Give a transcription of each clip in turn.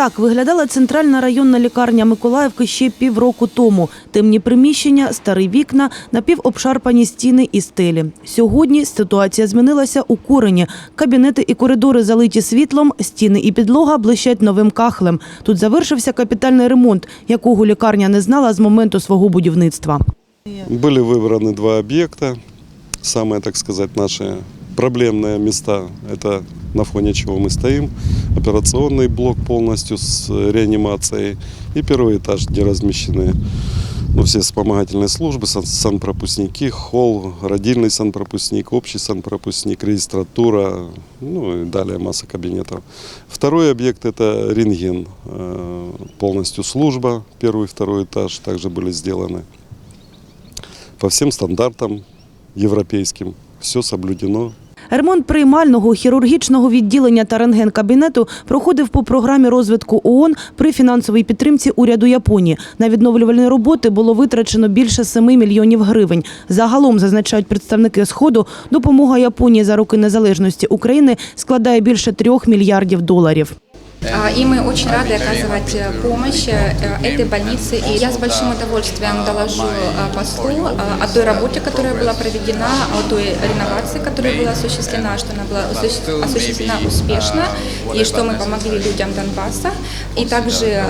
Так виглядала центральна районна лікарня Миколаївки ще півроку тому. Темні приміщення, старі вікна, напівобшарпані стіни і стелі. Сьогодні ситуація змінилася у корені. Кабінети і коридори залиті світлом, стіни і підлога блищать новим кахлем. Тут завершився капітальний ремонт, якого лікарня не знала з моменту свого будівництва. Были выбраны два объекта. Самые, так сказать, наши проблемные места. Это на фоне чего мы стоим. Операционный блок полностью с реанимацией. И первый этаж, где размещены ну, все вспомогательные службы, сан- санпропускники, холл, родильный санпропускник, общий санпропускник, регистратура, ну и далее масса кабинетов. Второй объект – это рентген. Э, Полностью служба, первый и второй этаж также были сделаны по всем стандартам европейским. Все соблюдено. Ремонт приймального хірургічного відділення та рентген-кабінету проходив по програмі розвитку ООН при фінансовій підтримці уряду Японії. На відновлювальні роботи було витрачено більше 7 мільйонів гривень. Загалом, зазначають представники Сходу, допомога Японії за роки незалежності України складає більше 3 мільярдів доларів. А, И мы очень рады оказывать э, помощь э, этой больнице. И я с большим удовольствием доложу э, послу э, о той работе, которая была проведена, о той реновации, которая была осуществлена, что она была осуществ- осуществлена успешно, и что мы помогли людям Донбасса. И также, э,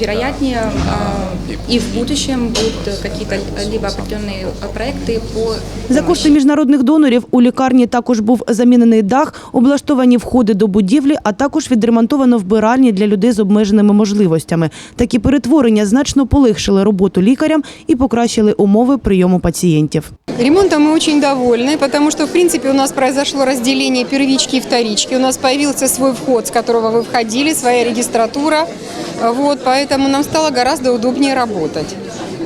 вероятнее, э, и в будущем будут какие-то либо определенные э, проекты по За кошти міжнародних донорів у лікарні також був замінений дах, облаштовані входи до будівлі, а також відремонтовано вбиральні для людей з обмеженими можливостями. Такі перетворення значно полегшили роботу лікарям і покращили умови прийому пацієнтів. Ремонтом мы очень довольны, потому что, в принципе, у нас произошло разделение первички и вторички. У нас появился свой вход, с которого вы входили, своя регистратура. Вот, поэтому нам стало гораздо удобнее работать.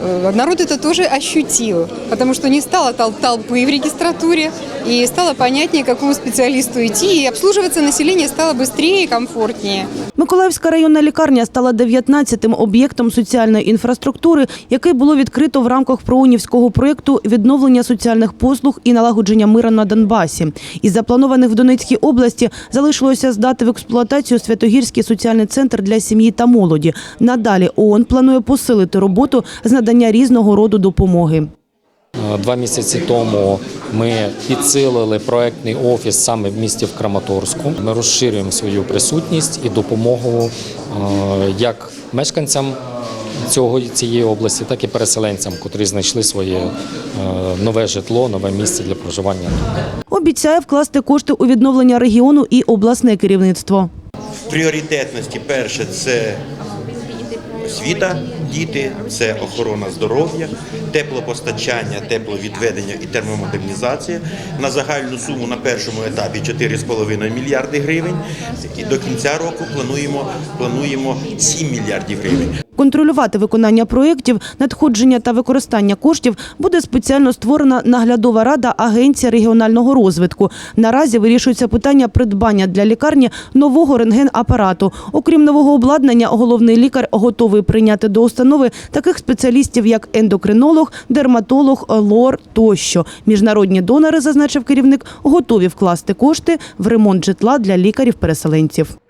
Э, Народ это тоже ощутил, потому что не стало тол- толпы в регистратуре, и стало понятнее, к какому специалисту идти, и обслуживаться население стало быстрее и комфортнее. Миколаївська районна лікарня стала 19-тим об'єктом соціальної інфраструктури, який було відкрито в рамках проунівського проєкту відновлення соціальних послуг і налагодження мира на Донбасі. Із запланованих в Донецькій області залишилося здати в експлуатацію Святогірський соціальний центр для сім'ї та молоді. Надалі ООН планує посилити роботу з надання різного роду допомоги. Е, Два місяці тому ми підсилили проектний офіс саме в місті в Краматорську. Ми розширюємо свою присутність і допомогу е, як мешканцям цього цієї області, так і переселенцям, котрі знайшли своє е, нове житло, нове місце для проживання. Обіцяє вкласти кошти у відновлення регіону і обласне керівництво. В пріоритетності перше це освіта, діти, це охорона здоров'я, теплопостачання, тепловідведення і термомодернізація. На загальну суму на першому етапі 4,5 мільярди гривень. І до кінця року плануємо, плануємо 7 мільярдів гривень. Контролювати виконання проєктів, надходження та використання коштів буде спеціально створена наглядова рада Агенції регіонального розвитку. Наразі вирішується питання придбання для лікарні нового рентген-апарату. Окрім нового обладнання, головний лікар готовий прийняти до установи таких спеціалістів, як ендокринолог, дерматолог, лор тощо. Міжнародні донори, зазначив керівник, готові вкласти кошти в ремонт житла для лікарів-переселенців.